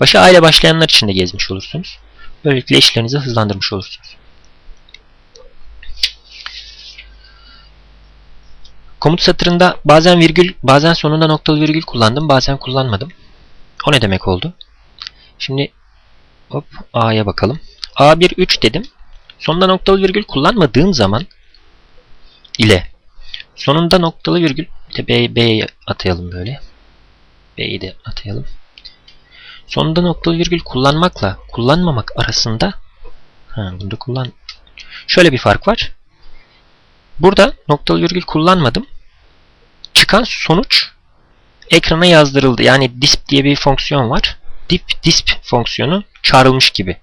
Başı A ile başlayanlar için de gezmiş olursunuz. Böylelikle işlerinizi hızlandırmış olursunuz. Komut satırında bazen virgül, bazen sonunda noktalı virgül kullandım, bazen kullanmadım. O ne demek oldu? Şimdi hop A'ya bakalım. A1 3 dedim. Sonunda noktalı virgül kullanmadığım zaman ile sonunda noktalı virgül bir B, B'ye atayalım böyle. B'yi de atayalım. Sonunda noktalı virgül kullanmakla kullanmamak arasında ha, bunda kullan şöyle bir fark var. Burada noktalı virgül kullanmadım. Çıkan sonuç ekrana yazdırıldı. Yani disp diye bir fonksiyon var. Dip, disp fonksiyonu çağrılmış gibi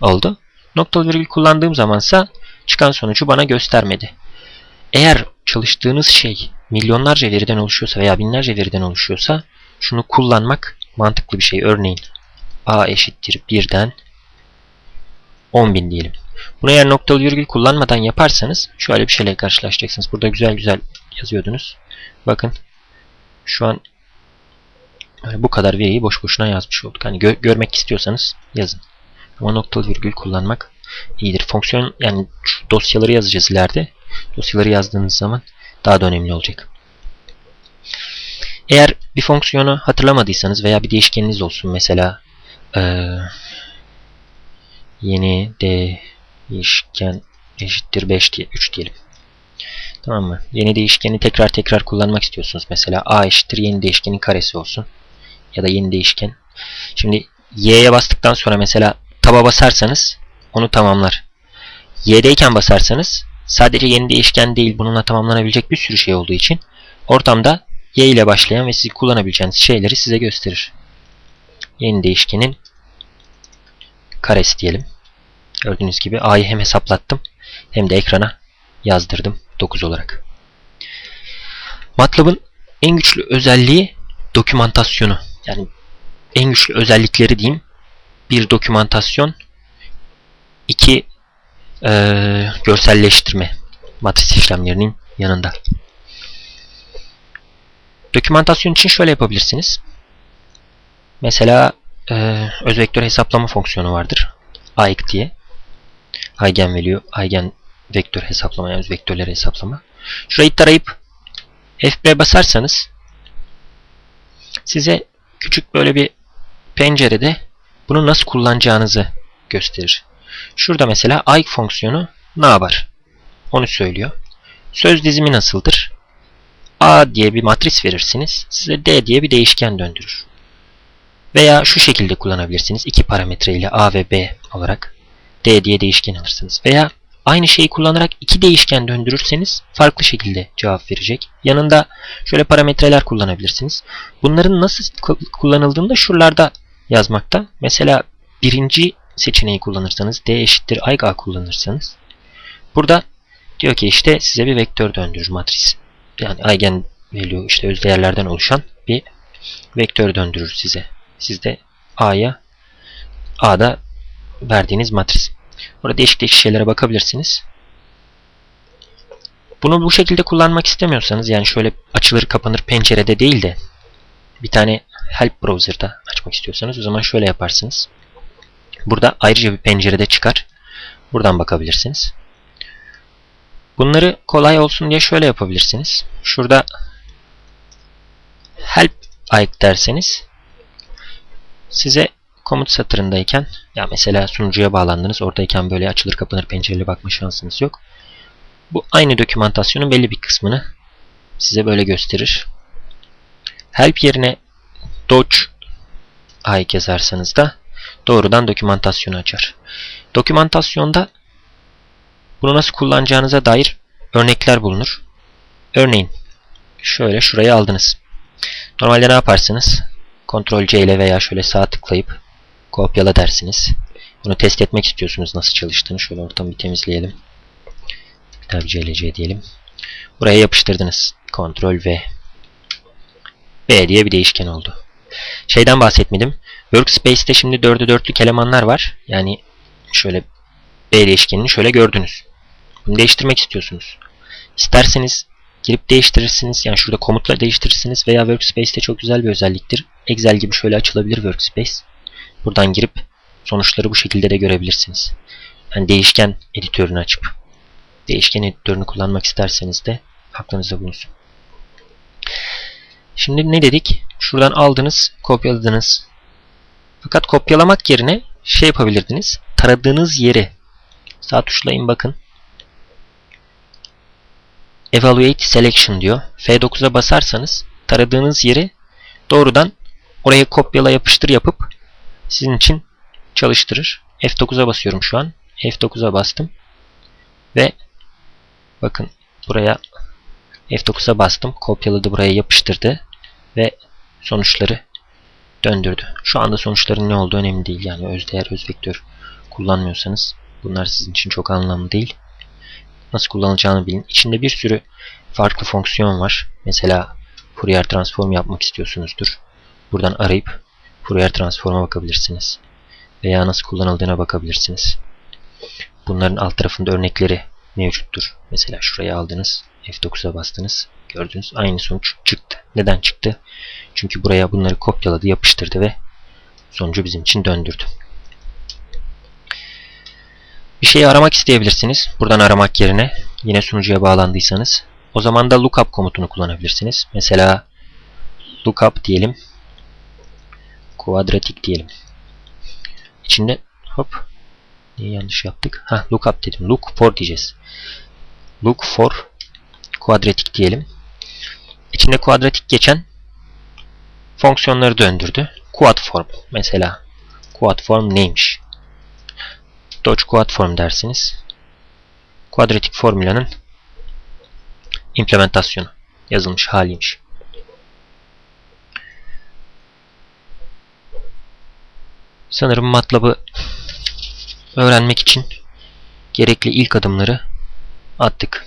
oldu. Noktalı virgül kullandığım zamansa çıkan sonucu bana göstermedi. Eğer çalıştığınız şey milyonlarca veriden oluşuyorsa veya binlerce veriden oluşuyorsa şunu kullanmak mantıklı bir şey. Örneğin a eşittir 1'den 10.000 diyelim. Bunu eğer noktalı virgül kullanmadan yaparsanız şöyle bir şeyle karşılaşacaksınız. Burada güzel güzel yazıyordunuz. Bakın şu an bu kadar veriyi boş boşuna yazmış olduk. Hani gö görmek istiyorsanız yazın. Ama noktalı virgül kullanmak iyidir. Fonksiyon yani dosyaları yazacağız ileride. Dosyaları yazdığınız zaman daha da önemli olacak. Eğer bir fonksiyonu hatırlamadıysanız veya bir değişkeniniz olsun mesela ee, yeni değişken eşittir 5 diye 3 diyelim. Tamam mı? Yeni değişkeni tekrar tekrar kullanmak istiyorsunuz. Mesela a eşittir yeni değişkenin karesi olsun. Ya da yeni değişken. Şimdi y'ye bastıktan sonra mesela taba basarsanız onu tamamlar. y'deyken basarsanız sadece yeni değişken değil bununla tamamlanabilecek bir sürü şey olduğu için ortamda y ile başlayan ve siz kullanabileceğiniz şeyleri size gösterir. Yeni değişkenin karesi diyelim. Gördüğünüz gibi a'yı hem hesaplattım hem de ekrana yazdırdım 9 olarak. MATLAB'ın en güçlü özelliği dokümantasyonu. Yani en güçlü özellikleri diyeyim. Bir dokümantasyon, iki e, görselleştirme matris işlemlerinin yanında. Dokümantasyon için şöyle yapabilirsiniz. Mesela e, öz vektör hesaplama fonksiyonu vardır. AIK diye. Eigen value, eigen vektör hesaplama yani öz vektörleri hesaplama. Şurayı tarayıp F5 basarsanız size küçük böyle bir pencerede bunu nasıl kullanacağınızı gösterir. Şurada mesela AIK fonksiyonu ne yapar? Onu söylüyor. Söz dizimi nasıldır? A diye bir matris verirsiniz. Size D diye bir değişken döndürür. Veya şu şekilde kullanabilirsiniz. iki parametre ile A ve B olarak D diye değişken alırsınız. Veya aynı şeyi kullanarak iki değişken döndürürseniz farklı şekilde cevap verecek. Yanında şöyle parametreler kullanabilirsiniz. Bunların nasıl kullanıldığını da şuralarda yazmakta. Mesela birinci seçeneği kullanırsanız D eşittir A kullanırsanız burada diyor ki işte size bir vektör döndürür matris. Yani eigen value işte öz değerlerden oluşan bir vektör döndürür size. Siz de A'ya A'da verdiğiniz matris. Burada değişik değişik şeylere bakabilirsiniz. Bunu bu şekilde kullanmak istemiyorsanız yani şöyle açılır kapanır pencerede değil de bir tane help browser'da açmak istiyorsanız o zaman şöyle yaparsınız. Burada ayrıca bir pencerede çıkar. Buradan bakabilirsiniz. Bunları kolay olsun diye şöyle yapabilirsiniz. Şurada help ayık derseniz size komut satırındayken ya mesela sunucuya bağlandınız oradayken böyle açılır kapanır pencereli bakma şansınız yok. Bu aynı dokümantasyonun belli bir kısmını size böyle gösterir. Help yerine Dodge ayık yazarsanız da doğrudan dokümantasyonu açar. Dokümantasyonda bunu nasıl kullanacağınıza dair örnekler bulunur. Örneğin şöyle şurayı aldınız. Normalde ne yaparsınız? Ctrl C ile veya şöyle sağ tıklayıp kopyala dersiniz. Bunu test etmek istiyorsunuz nasıl çalıştığını. Şöyle ortamı bir temizleyelim. Bir daha bir CLC diyelim. Buraya yapıştırdınız. Ctrl V. B diye bir değişken oldu. Şeyden bahsetmedim. Workspace'te şimdi 4'e 4'lük elemanlar var. Yani şöyle B değişkenini şöyle gördünüz. Değiştirmek istiyorsunuz. İsterseniz girip değiştirirsiniz. Yani şurada komutla değiştirirsiniz veya Workspace'te çok güzel bir özelliktir. Excel gibi şöyle açılabilir Workspace. buradan girip sonuçları bu şekilde de görebilirsiniz. Yani değişken editörünü açıp değişken editörünü kullanmak isterseniz de aklınızda bulunsun. Şimdi ne dedik? Şuradan aldınız, kopyaladınız. Fakat kopyalamak yerine şey yapabilirdiniz. Taradığınız yeri sağ tuşlayın bakın. Evaluate Selection diyor. F9'a basarsanız taradığınız yeri doğrudan oraya kopyala yapıştır yapıp sizin için çalıştırır. F9'a basıyorum şu an. F9'a bastım. Ve bakın buraya F9'a bastım. Kopyaladı buraya yapıştırdı. Ve sonuçları döndürdü. Şu anda sonuçların ne olduğu önemli değil. Yani özdeğer, özvektör kullanmıyorsanız bunlar sizin için çok anlamlı değil. Nasıl kullanılacağını bilin. İçinde bir sürü farklı fonksiyon var. Mesela Fourier transform yapmak istiyorsunuzdur. Buradan arayıp Fourier transforma bakabilirsiniz. Veya nasıl kullanıldığına bakabilirsiniz. Bunların alt tarafında örnekleri mevcuttur. Mesela şuraya aldınız. F9'a bastınız. Gördünüz aynı sonuç çıktı. Neden çıktı? Çünkü buraya bunları kopyaladı, yapıştırdı ve sonucu bizim için döndürdü. Bir şeyi aramak isteyebilirsiniz. Buradan aramak yerine yine sunucuya bağlandıysanız. O zaman da lookup komutunu kullanabilirsiniz. Mesela lookup diyelim. Quadratic diyelim. İçinde hop niye yanlış yaptık? Ha lookup dedim. Look for diyeceğiz. Look for quadratic diyelim. İçinde kuadratik geçen fonksiyonları döndürdü. Quad form mesela. Quad form neymiş? Dodge quad form dersiniz. Kuadratik formülanın implementasyonu yazılmış haliymiş. Sanırım MATLAB'ı öğrenmek için gerekli ilk adımları attık.